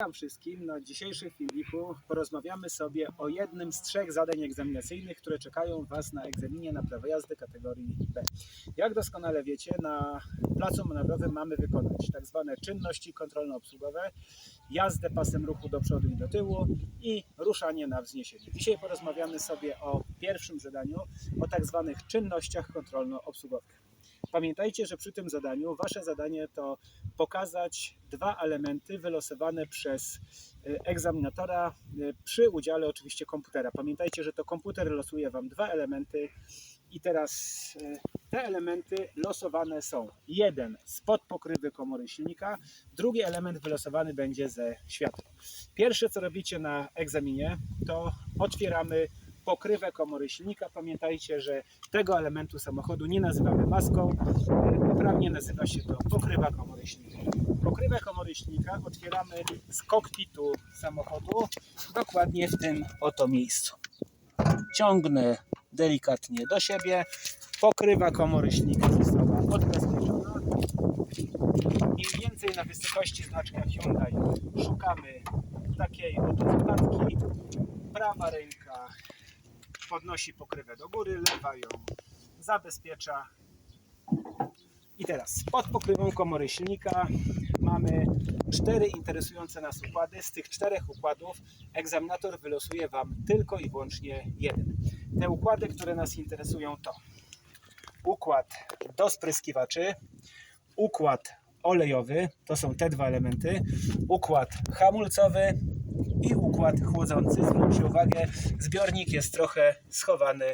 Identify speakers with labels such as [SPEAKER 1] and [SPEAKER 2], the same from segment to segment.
[SPEAKER 1] Witam wszystkim. Na dzisiejszym filmiku porozmawiamy sobie o jednym z trzech zadań egzaminacyjnych, które czekają Was na egzaminie na prawo jazdy kategorii B. Jak doskonale wiecie, na placu manewrowym mamy wykonać tak zwane czynności kontrolno-obsługowe, jazdę pasem ruchu do przodu i do tyłu i ruszanie na wzniesienie. Dzisiaj porozmawiamy sobie o pierwszym zadaniu, o tak zwanych czynnościach kontrolno-obsługowych. Pamiętajcie, że przy tym zadaniu Wasze zadanie to pokazać dwa elementy wylosowane przez y, egzaminatora y, przy udziale oczywiście komputera. Pamiętajcie, że to komputer losuje Wam dwa elementy i teraz y, te elementy losowane są. Jeden spod pokrywy komory silnika, drugi element wylosowany będzie ze światła. Pierwsze co robicie na egzaminie to otwieramy pokrywę komory silnika. Pamiętajcie, że tego elementu samochodu nie nazywamy maską, y, poprawnie nazywa się to pokrywa komory silnika. Pokrywę komory silnika otwieramy z kokpitu samochodu, dokładnie w tym oto miejscu. Ciągnę delikatnie do siebie. Pokrywa komory silnika została odbezpieczona. Mniej więcej na wysokości znaczka Hyundai szukamy takiej oto zapadki. Prawa ręka podnosi pokrywę do góry, lewa ją zabezpiecza. I teraz pod pokrywą komory silnika mamy cztery interesujące nas układy. Z tych czterech układów egzaminator wylosuje Wam tylko i wyłącznie jeden. Te układy, które nas interesują to układ do spryskiwaczy, układ olejowy, to są te dwa elementy, układ hamulcowy i układ chłodzący. Zwróćcie uwagę, zbiornik jest trochę schowany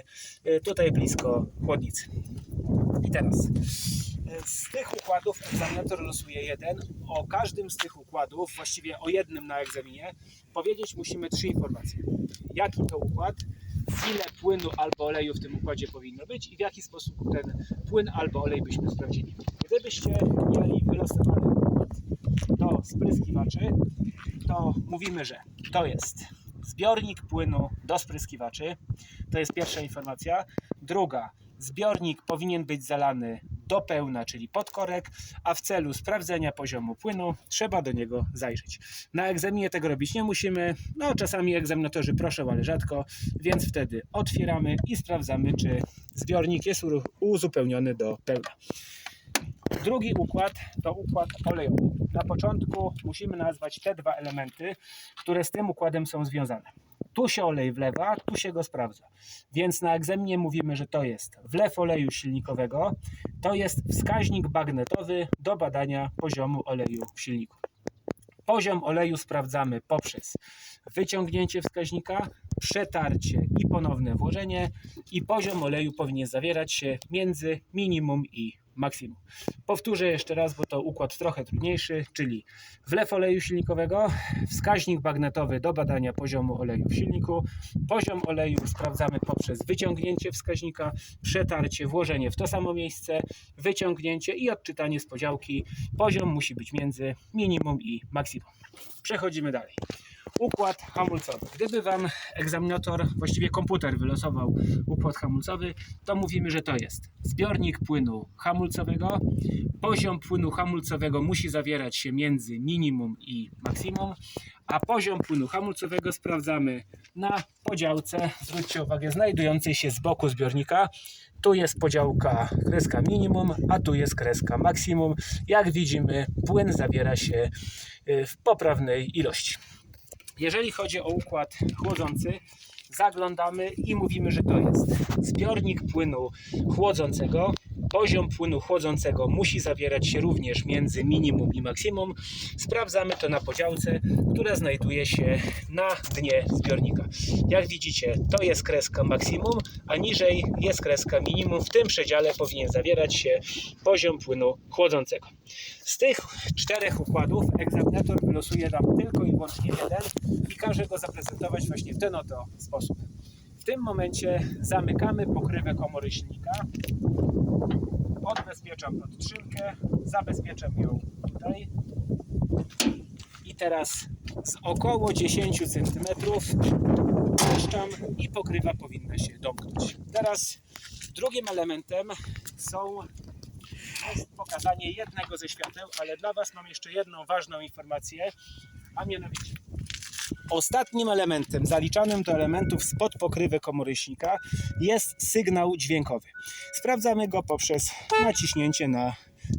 [SPEAKER 1] y, tutaj blisko chłodnicy. I teraz y, z tych układów egzaminator losuje jeden. O każdym z tych układów, właściwie o jednym na egzaminie, powiedzieć musimy trzy informacje. Jaki to układ, ile płynu albo oleju w tym układzie powinno być i w jaki sposób ten płyn albo olej byśmy sprawdzili. Gdybyście mieli wylosowany układ do spryskiwaczy, to mówimy, że to jest zbiornik płynu do spryskiwaczy. To jest pierwsza informacja. Druga, zbiornik powinien być zalany do pełna, czyli pod korek, a w celu sprawdzenia poziomu płynu trzeba do niego zajrzeć. Na egzaminie tego robić nie musimy. No, czasami egzaminatorzy proszą, ale rzadko, więc wtedy otwieramy i sprawdzamy, czy zbiornik jest uzupełniony do pełna. Drugi układ to układ olejowy. Na początku musimy nazwać te dwa elementy, które z tym układem są związane. Tu się olej wlewa, tu się go sprawdza. Więc na egzaminie mówimy, że to jest wlew oleju silnikowego, to jest wskaźnik bagnetowy do badania poziomu oleju w silniku. Poziom oleju sprawdzamy poprzez wyciągnięcie wskaźnika, przetarcie i ponowne włożenie i poziom oleju powinien zawierać się między minimum i maksimum. Powtórzę jeszcze raz, bo to układ trochę trudniejszy, czyli wlew oleju silnikowego, wskaźnik bagnetowy do badania poziomu oleju w silniku, poziom oleju sprawdzamy poprzez wyciągnięcie wskaźnika, przetarcie, włożenie w to samo miejsce, wyciągnięcie i odczytanie z podziałki. Poziom musi być między minimum i maksimum. Przechodzimy dalej. Układ hamulcowy. Gdyby Wam egzaminator, właściwie komputer wylosował układ hamulcowy, to mówimy, że to jest zbiornik płynu hamulcowego. Poziom płynu hamulcowego musi zawierać się między minimum i maksimum, a poziom płynu hamulcowego sprawdzamy na podziałce, zwróćcie uwagę, znajdującej się z boku zbiornika. Tu jest podziałka kreska minimum, a tu jest kreska maksimum. Jak widzimy, płyn zawiera się y, w poprawnej ilości. Jeżeli chodzi o układ chłodzący, zaglądamy i mówimy, że to jest zbiornik płynu chłodzącego. Poziom płynu chłodzącego musi zawierać się również między minimum i maksimum. Sprawdzamy to na podziałce, która znajduje się na dnie zbiornika. Jak widzicie, to jest kreska maksimum, a niżej jest kreska minimum. W tym przedziale powinien zawierać się poziom płynu chłodzącego. Z tych czterech układów egzaminator wylosuje nam tylko wyłącznie jeden i każe go zaprezentować właśnie w ten oto sposób. W tym momencie zamykamy pokrywę komory silnika, odbezpieczam podtrzymkę, zabezpieczam ją tutaj i teraz z około 10 cm puszczam i pokrywa powinna się domknąć. Teraz drugim elementem są jest pokazanie jednego ze świateł, ale dla Was mam jeszcze jedną ważną informację. A mianowicie ostatnim elementem zaliczanym do elementów spod pokrywy komorycznika jest sygnał dźwiękowy. Sprawdzamy go poprzez naciśnięcie na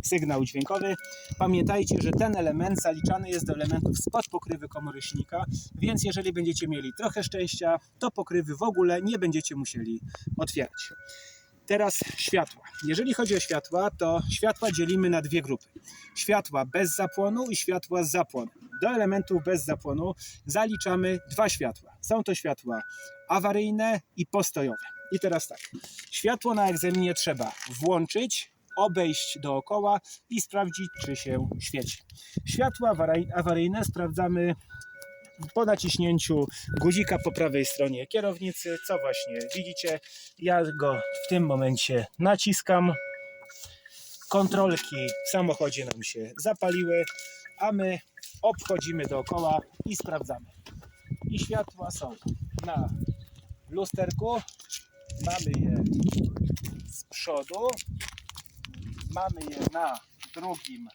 [SPEAKER 1] sygnał dźwiękowy. Pamiętajcie, że ten element zaliczany jest do elementów spod pokrywy komorycznika, więc jeżeli będziecie mieli trochę szczęścia, to pokrywy w ogóle nie będziecie musieli otwierać. Teraz światła. Jeżeli chodzi o światła, to światła dzielimy na dwie grupy. Światła bez zapłonu i światła z zapłonem. Do elementów bez zapłonu zaliczamy dwa światła. Są to światła awaryjne i postojowe. I teraz tak. Światło na egzaminie trzeba włączyć, obejść dookoła i sprawdzić, czy się świeci. Światła awaryj- awaryjne sprawdzamy po naciśnięciu guzika po prawej stronie kierownicy, co właśnie widzicie. Ja go w tym momencie naciskam. Kontrolki w samochodzie nam się zapaliły, a my obchodzimy dookoła i sprawdzamy. I światła są na lusterku, mamy je z przodu, mamy je na drugim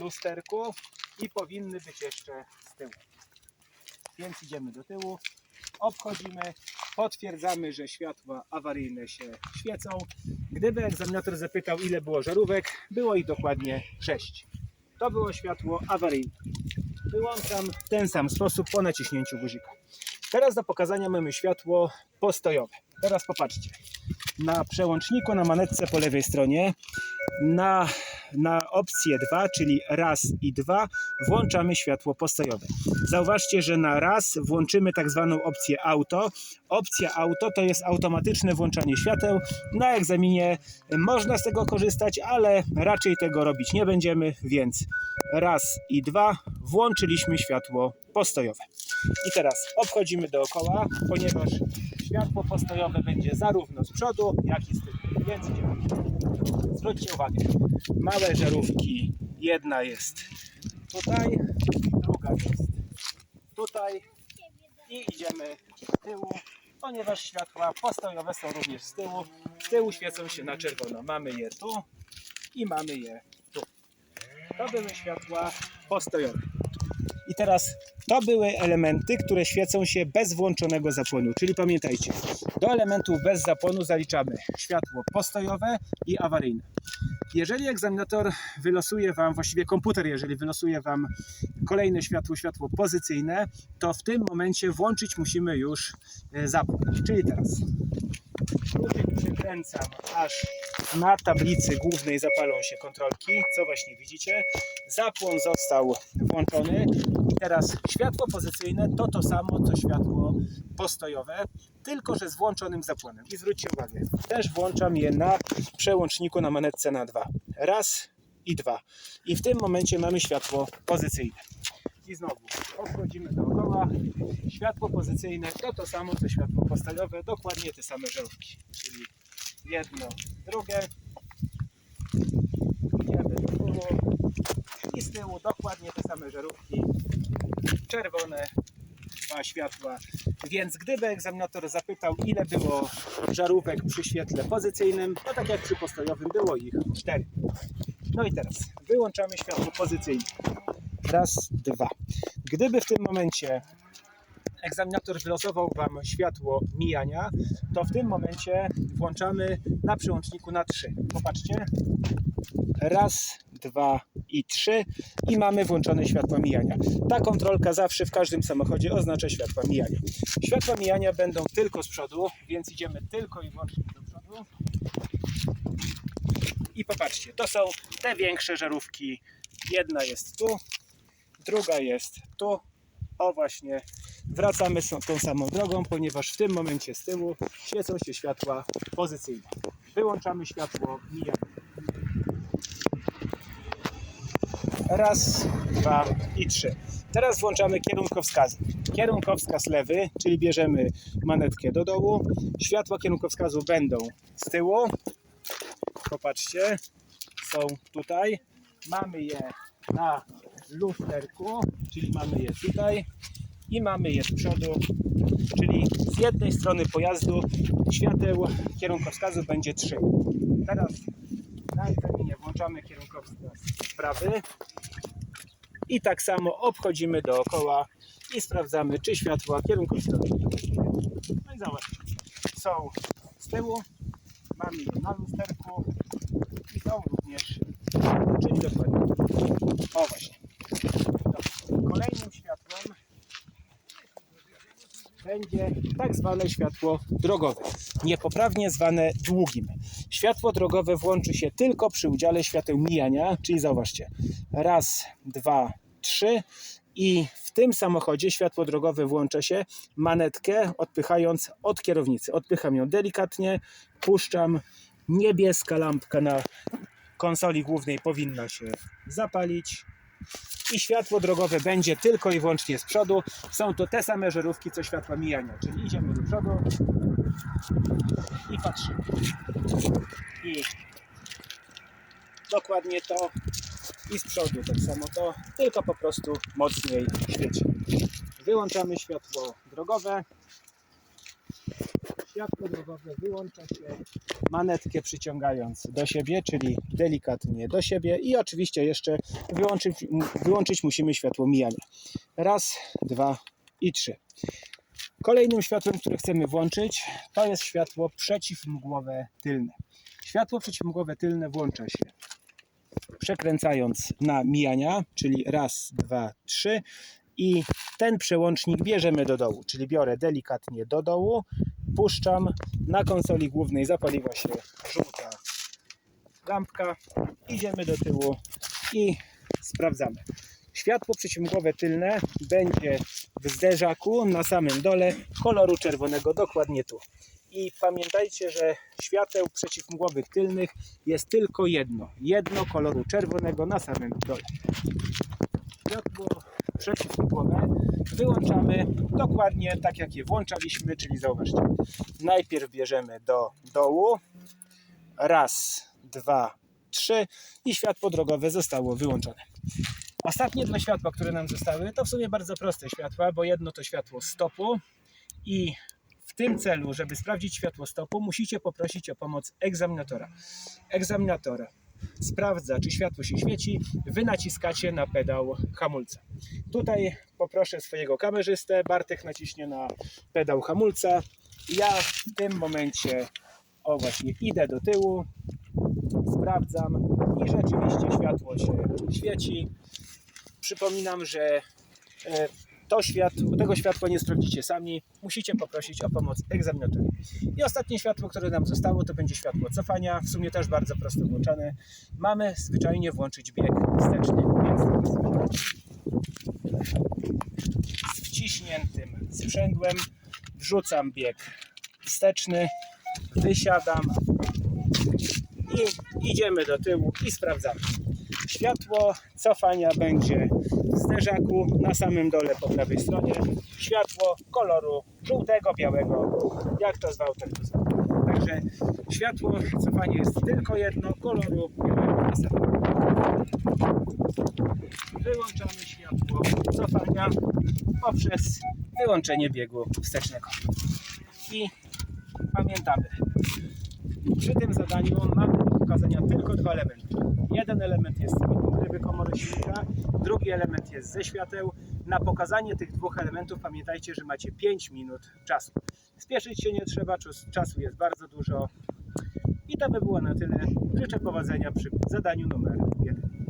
[SPEAKER 1] lusterku i powinny być jeszcze z tyłu. Więc idziemy do tyłu, obchodzimy, potwierdzamy, że światła awaryjne się świecą. Gdyby egzaminator zapytał, ile było żarówek, było ich dokładnie 6. To było światło awaryjne. Wyłączam w ten sam sposób po naciśnięciu guzika. Teraz do pokazania mamy światło postojowe. Teraz popatrzcie. Na przełączniku na manetce po lewej stronie na, na opcję 2, czyli raz i 2 włączamy światło postojowe. Zauważcie, że na raz włączymy tak zwaną opcję auto. Opcja auto to jest automatyczne włączanie świateł. Na egzaminie można z tego korzystać, ale raczej tego robić nie będziemy, więc raz i dwa włączyliśmy światło postojowe. I teraz obchodzimy dookoła, ponieważ światło postojowe będzie zarówno z przodu, jak i z tyłu. Więc idziemy. Zwróćcie uwagę, małe żarówki, jedna jest tutaj, druga jest tutaj i idziemy z tyłu, ponieważ światła postojowe są również z tyłu. Z tyłu świecą się na czerwono. Mamy je tu i mamy je tu. To były światła postojowe. I teraz to były elementy, które świecą się bez włączonego zapłonu. Czyli pamiętajcie, do elementów bez zapłonu zaliczamy światło postojowe i awaryjne. Jeżeli egzaminator wylosuje Wam, właściwie komputer, jeżeli wylosuje Wam kolejne światło, światło pozycyjne, to w tym momencie włączyć musimy już e, zapłon. Czyli teraz kluczyk przekręcam, aż na tablicy głównej zapalą się kontrolki, co właśnie widzicie. Zapłon został włączony i teraz światło pozycyjne to to samo, co światło postojowe, tylko że z włączonym zapłonem. I zwróćcie uwagę, też włączam je na przełączniku na manetce na dwa. Raz i dwa. I w tym momencie mamy światło pozycyjne. I znowu obchodzimy dookoła. Światło pozycyjne to to samo co światło postojowe, dokładnie te same żarówki. Czyli jedno, drugie. Idziemy. I z tyłu dokładnie te same żarówki. Czerwone dwa światła. Więc gdyby egzaminator zapytał, ile było żarówek przy świetle pozycyjnym, to tak jak przy postojowym było ich cztery. No i teraz wyłączamy światło pozycyjne. Raz, dwa. Gdyby w tym momencie egzaminator wylosował Wam światło mijania, to w tym momencie włączamy na przełączniku na 3. Popatrzcie. Raz, dwa i trzy i mamy włączone światła mijania. Ta kontrolka zawsze w każdym samochodzie oznacza światła mijania. Światła mijania będą tylko z przodu, więc idziemy tylko i wyłącznie do przodu. I popatrzcie, to są te większe żarówki. Jedna jest tu, druga jest tu. O właśnie, wracamy tą samą drogą, ponieważ w tym momencie z tyłu świecą się światła pozycyjne. Wyłączamy światło mijania. Raz, dwa i trzy. Teraz włączamy kierunkowskazy. Kierunkowskaz lewy, czyli bierzemy manetkę do dołu. Światła kierunkowskazu będą z tyłu. Popatrzcie, są tutaj. Mamy je na lusterku, czyli mamy je tutaj i mamy je z przodu, czyli z jednej strony pojazdu świateł kierunkowskazu będzie trzy. Teraz na egzaminie włączamy kierunkowskaz prawy. I tak samo obchodzimy dookoła i sprawdzamy, czy światła kierunkowskaźne. No i zobaczcie, są z tyłu, mamy je na lusterku i są również, czyli dokładnie. O właśnie. Kolejnym światłem będzie tak zwane światło drogowe, niepoprawnie zwane długim. Światło drogowe włączy się tylko przy udziale świateł mijania, czyli zauważcie, raz, dwa, trzy i w tym samochodzie światło drogowe włącza się manetkę odpychając od kierownicy. Odpycham ją delikatnie, puszczam, niebieska lampka na konsoli głównej powinna się zapalić i światło drogowe będzie tylko i wyłącznie z przodu. Są to te same żarówki, co światła mijania, czyli idziemy do przodu i patrzymy. I dokładnie to i z przodu tak samo to, tylko po prostu mocniej świeci. Wyłączamy światło drogowe. Światło drogowe wyłącza się manetkę przyciągając do siebie, czyli delikatnie do siebie i oczywiście jeszcze wyłączyć, wyłączyć musimy światło mijania. Raz, dwa i trzy. Kolejnym światłem, które chcemy włączyć, to jest światło przeciwmgłowe tylne. Światło przeciwmgłowe tylne włącza się przekręcając na mijania, czyli raz, dwa, trzy i ten przełącznik bierzemy do dołu, czyli biorę delikatnie do dołu, puszczam, na konsoli głównej zapaliła się żółta lampka, idziemy do tyłu i sprawdzamy. Światło przeciwmgłowe tylne będzie w zderzaku na samym dole koloru czerwonego, dokładnie tu. I pamiętajcie, że świateł przeciwmgłowych tylnych jest tylko jedno. Jedno koloru czerwonego na samym dole. Światło przeciwmgłowe wyłączamy dokładnie tak jak je włączaliśmy, czyli zauważcie. Najpierw bierzemy do dołu. Raz, dwa, trzy i światło drogowe zostało wyłączone. Ostatnie dwa światła, które nam zostały, to w sumie bardzo proste światła, bo jedno to światło stopu i w tym celu, żeby sprawdzić światło stopu, musicie poprosić o pomoc egzaminatora. Egzaminator sprawdza, czy światło się świeci, wy naciskacie na pedał hamulca. Tutaj poproszę swojego kamerzystę, Bartek naciśnie na pedał hamulca. Ja w tym momencie, o właśnie, idę do tyłu, sprawdzam i rzeczywiście światło się świeci. Przypominam, że e, to światło, tego światła nie sprawdzicie sami, musicie poprosić o pomoc egzaminatora. I ostatnie światło, które nam zostało, to będzie światło cofania, w sumie też bardzo prosto włączane. Mamy zwyczajnie włączyć bieg wsteczny. Więc z wciśniętym sprzęgłem wrzucam bieg wsteczny, wysiadam i idziemy do tyłu i sprawdzamy. Światło cofania będzie w zderzaku na samym dole po prawej stronie. Światło koloru żółtego, białego, jak to zwał, ten to zwał. Także światło cofania jest tylko jedno, koloru białego na samym Wyłączamy światło cofania poprzez wyłączenie biegu wstecznego. I pamiętamy, przy tym zadaniu mamy pokazania tylko dwa elementy. Jeden element jest od pokrywy komory silnika, drugi element jest ze świateł. Na pokazanie tych dwóch elementów pamiętajcie, że macie 5 minut czasu. Spieszyć się nie trzeba, czas- czasu jest bardzo dużo. I to by było na tyle. Życzę powodzenia przy zadaniu numer jeden.